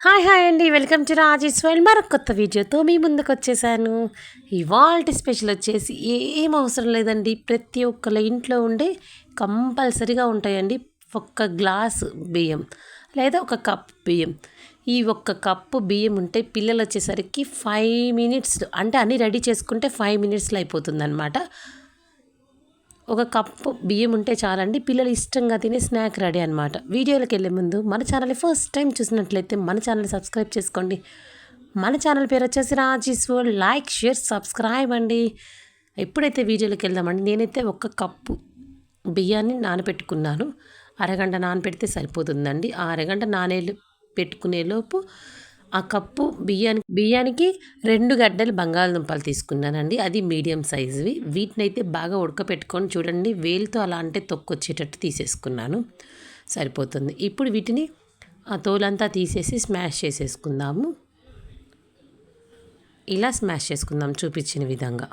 Hi hi అండి welcome to Rajeshwari మరొక కొత్త వీడియోతో మీ ముందుకు వచ్చేసాను ఇవాల్టి స్పెషల్ వచ్చేసి ఏం అవసరం లేదండి ప్రతి ఒక్కళ్ళ ఇంట్లో ఉండే కంపల్సరీగా ఉంటాయండి ఒక్క గ్లాస్ బియ్యం లేదా ఒక కప్ బియ్యం. ఈ ఒక్క కప్పు బియ్యం ఉంటే పిల్లలు వచ్చేసరికి ఫైవ్ మినిట్స్ అంటే అన్నీ రెడీ చేసుకుంటే ఫైవ్ మినిట్స్లో అయిపోతుంది అనమాట ఒక కప్పు బియ్యం ఉంటే చాలండి. పిల్లలు ఇష్టంగా తినే స్నాక్ రెడీ అనమాట వీడియోలోకి వెళ్ళే ముందు మన ఛానల్ ఫస్ట్ టైం చూసినట్లయితే మన ఛానల్ సబ్స్క్రైబ్ చేసుకోండి. మన ఛానల్ పేరు వచ్చేసి Raji's world. Like share subscribe అండి. ఎప్పుడైతే వీడియోలోకి వెళ్దామండి నేనైతే ఒక కప్పు బియ్యాన్ని నానబెట్టుకున్నాను. అరగంట నానబెడితే సరిపోతుందండి. ఆ అరగంట నానే పెట్టుకునే లోపు ఆ కప్పు బియ్యానికి బియ్యానికి రెండు గడ్డలు బంగాళదుంపలు తీసుకున్నానండి. అది మీడియం సైజువి. వీటిని అయితే బాగా ఉడకపెట్టుకొని చూడండి వేలుతో అలా అంటే తొక్కొచ్చేటట్టు తీసేసుకున్నాను. సరిపోతుంది. ఇప్పుడు వీటిని ఆ తోలంతా తీసేసి స్మాష్ చేసేసుకుందాము. ఇలా స్మాష్ చేసుకుందాం చూపించిన విధంగా.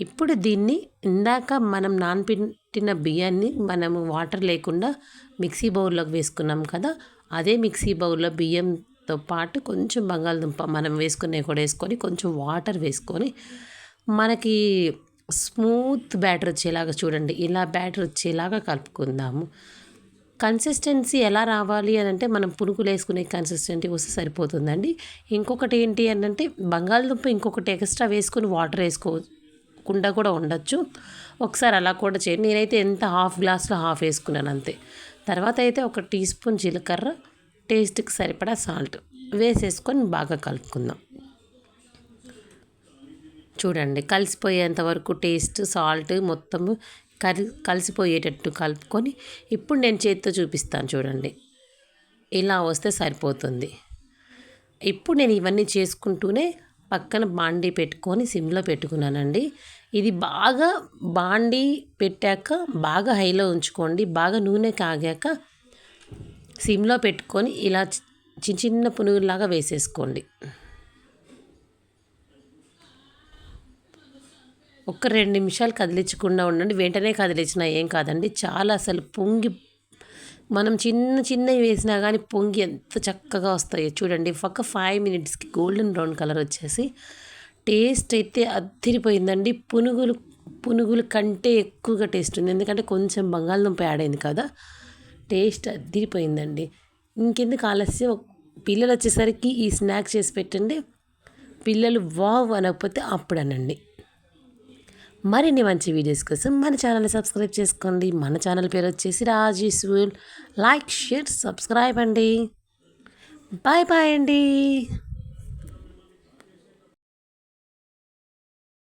ఇప్పుడు దీన్ని ఇందాక మనం నానపెట్టిన బియ్యాన్ని మనము వాటర్ లేకుండా మిక్సీ బౌల్లోకి వేసుకున్నాం కదా అదే మిక్సీ బౌల్లో బియ్యం తో పాటు కొంచెం బంగాళదుంప మనం వేసుకునే కూడా వేసుకొని కొంచెం వాటర్ వేసుకొని మనకి స్మూత్ బ్యాటర్ వచ్చేలాగా చూడండి. ఇలా బ్యాటర్ వచ్చేలాగా కలుపుకుందాము. కన్సిస్టెన్సీ ఎలా రావాలి అని అంటే మనం పునుకులు వేసుకునే కన్సిస్టెన్సీ వస్తే సరిపోతుందండి. ఇంకొకటి ఏంటి అని అంటే బంగాళదుంప ఇంకొకటి ఎక్స్ట్రా వేసుకుని వాటర్ వేసుకోకుండా కూడా ఉండొచ్చు. ఒకసారి అలా కూడా చేయండి. నేనైతే ఎంత హాఫ్ గ్లాస్లో హాఫ్ వేసుకున్నాను అంతే. తర్వాత అయితే ఒక టీ స్పూన్ జీలకర్ర టేస్ట్కి సరిపడా సాల్ట్ వేసేసుకొని బాగా కలుపుకుందాం. చూడండి కలిసిపోయేంత వరకు టేస్ట్ సాల్ట్ మొత్తము కలి కలిసిపోయేటట్టు కలుపుకొని ఇప్పుడు నేను చేతితో చూపిస్తాను చూడండి. ఇలా వస్తే సరిపోతుంది. ఇప్పుడు నేను ఇవన్నీ చేసుకుంటూనే పక్కన బాండీ పెట్టుకొని సిమ్లో పెట్టుకున్నానండి. ఇది బాగా బాండీ పెట్టాక బాగా హైలో ఉంచుకోండి బాగా నూనె కాగాక సిమ్లో పెట్టుకొని ఇలా చిన్న చిన్న పునుగులాగా వేసేసుకోండి. ఒక రెండు నిమిషాలు కదిలించకుండా ఉండండి. వెంటనే కదిలించినా ఏం కాదండి. చాలా అసలు పొంగి మనం చిన్న చిన్నవి వేసినా కానీ పొంగి ఎంత చక్కగా వస్తాయో చూడండి. ఒక ఫైవ్ మినిట్స్కి గోల్డెన్ బ్రౌన్ కలర్ వచ్చేసి టేస్ట్ అయితే అద్దిరిపోయిందండి. పునుగులు పునుగులు కంటే ఎక్కువగా టేస్ట్ ఉంది. ఎందుకంటే కొంచెం బంగాళదుంప యాడ్ అయింది కదా. టేస్ట్ అద్దిరిపోయిందండి ఇంకెందుకు ఆలస్యం? పిల్లలు వచ్చేసరికి ఈ స్నాక్స్ చేసి పెట్టండి. పిల్లలు వావ్ అనకపోతే అప్పుడు అనండి. మరిన్ని మంచి వీడియోస్ కోసం మన ఛానల్ని సబ్స్క్రైబ్ చేసుకోండి. మన ఛానల్ పేరు వచ్చేసి రాజేష్ లైక్ షేర్ సబ్స్క్రైబ్ అండి. బాయ్ బాయ్ అండి.